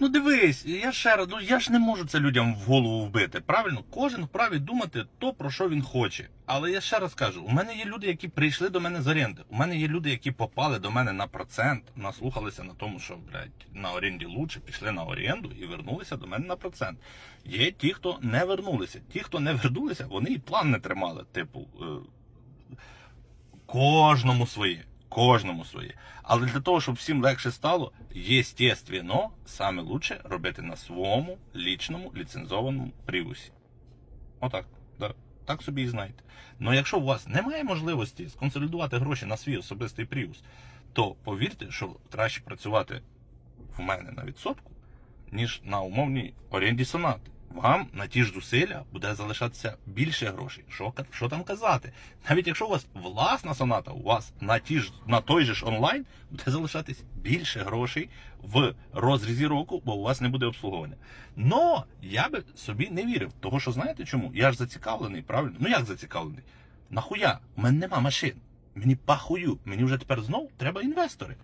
Ну дивись, я ще раз, ну я ж не можу це людям в голову вбити. Правильно, кожен вправі думати то, про що він хоче. Але я ще раз кажу: у мене є люди, які прийшли до мене з оренди. У мене є люди, які попали до мене на процент, наслухалися на тому, що блядь, на оренді лучше, пішли на оренду і вернулися до мене на процент. Є ті, хто не вернулися. Ті, хто не вернулися, вони і план не тримали. Типу, е, кожному своє. Кожному своє. Але для того, щоб всім легше стало, єстественно, саме лучше робити на своєму лічному ліцензованому привусі. Отак. Да. Так собі і знайте. Ну якщо у вас немає можливості сконсолідувати гроші на свій особистий привус, то повірте, що краще працювати в мене на відсотку, ніж на умовній оренді сонати. Вам на ті ж зусилля буде залишатися більше грошей. Що, що там казати? Навіть якщо у вас власна соната, у вас на, ті ж, на той же ж онлайн буде залишатись більше грошей в розрізі року, бо у вас не буде обслуговування. Но я би собі не вірив, того що знаєте чому? Я ж зацікавлений, правильно? Ну як зацікавлений? Нахуя? У мене нема машин. Мені пахую. Мені вже тепер знов треба інвестори.